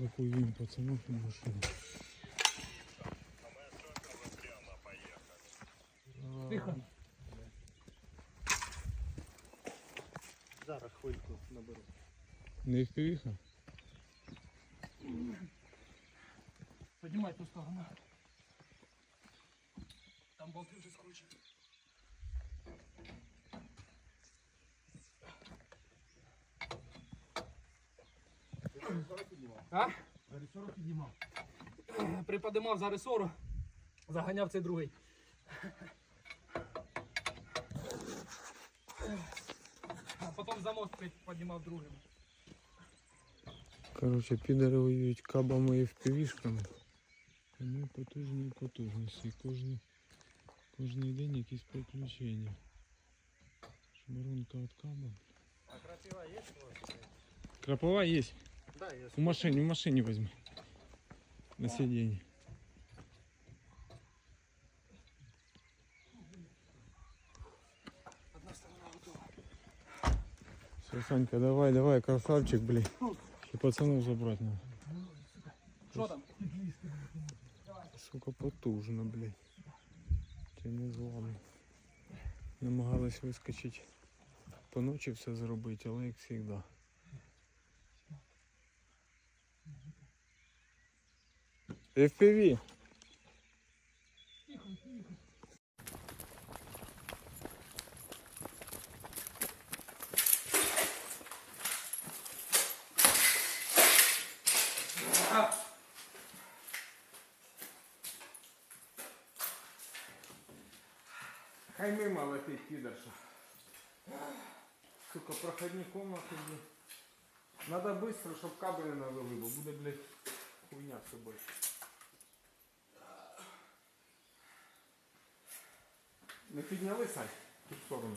Запуємо пацанов на машину. Тихо. Зараз хвильку наберу. Не впівіха? Поднимай ту сторону. Там болты уже скручены. А? Ресору піднімав. Приподимав за ресору, заганяв цей другий. А потім за мост піднімав другим. Короче, підари воюють кабами і впівішками. Вони потужні і потужності. Кожний, кожний день якісь приключення. Шмарунка від каба. А крапива є? Крапова є. Да, є. В машині, в машині возьми. На сидінні. Одна сторона готова. Все, Санька, давай, давай, красавчик, блин. И пацанов забрать надо. Що там? Сука, потужно, блядь. Ти не зламно. Намагалась вискочити по ночі все зробити, але як завжди. FPV. Хай мимо летить підерша. Сука, проходні комнати. блін. Надо быстро, щоб кабель навели, бо буде, блядь, хуйня з собою. Не підняли, Сань, в ту сторону.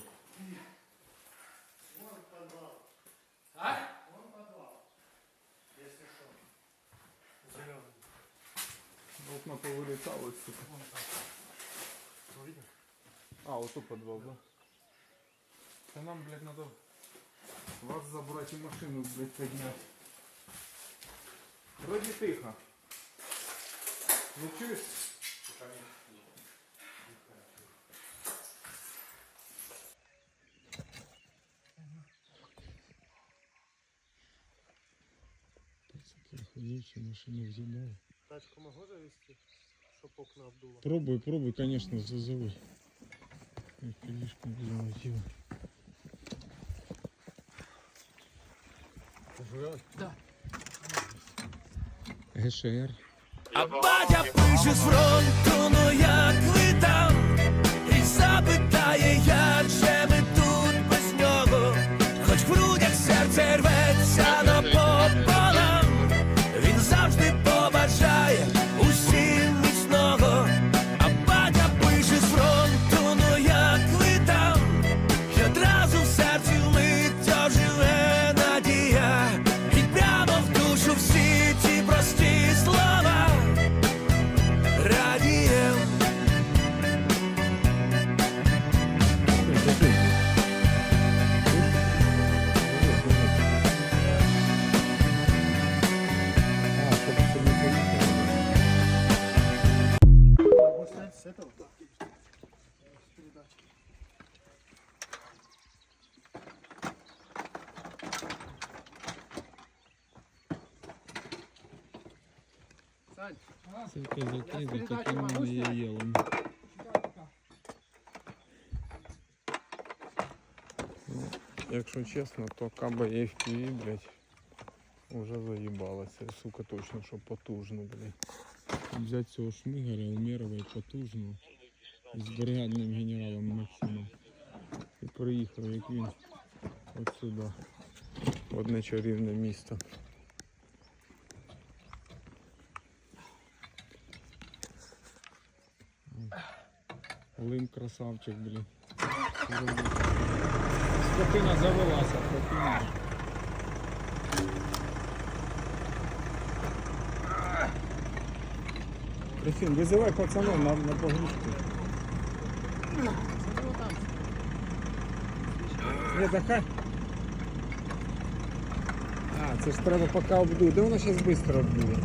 Вон подвал. А? Вон подвал. Если что. Зеленый. Окна повилітали, сука. Вон там. Видно? А, ото підвал, да? Та нам, блядь, надо вас забрати і машину, блядь, підняти. Вроді тихо. Не чуєш? Охуеть, машину взяли. Тачку могу завести, чтоб окна обдуло? Пробуй, пробуй, конечно, зазовы. Пилишку залетела. Да. ГШР. А батя пише з фронту, ну як ви там? Такими могу снять? надоелами. Ну, Якщо чесно, то каба є FPV, блядь, уже заїбалася. Сука, точно, що потужно, блядь. Взять цього шмигаря, умірувати потужно. З бригадним генералом Максимом. І приїхав, як він от сюди. В одне чарівне місто. Лим красавчик, блін. Скотина завелася, скотина. Трефін, визивай пацанов на, на погрузку. Ні, так. А, це ж треба поки обдує. Де воно зараз швидко обдує?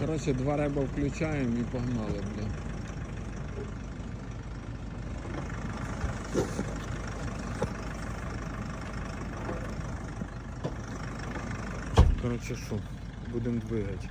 Коротше, два реба включаємо і погнали, блін. Коротше, що, будемо двигати.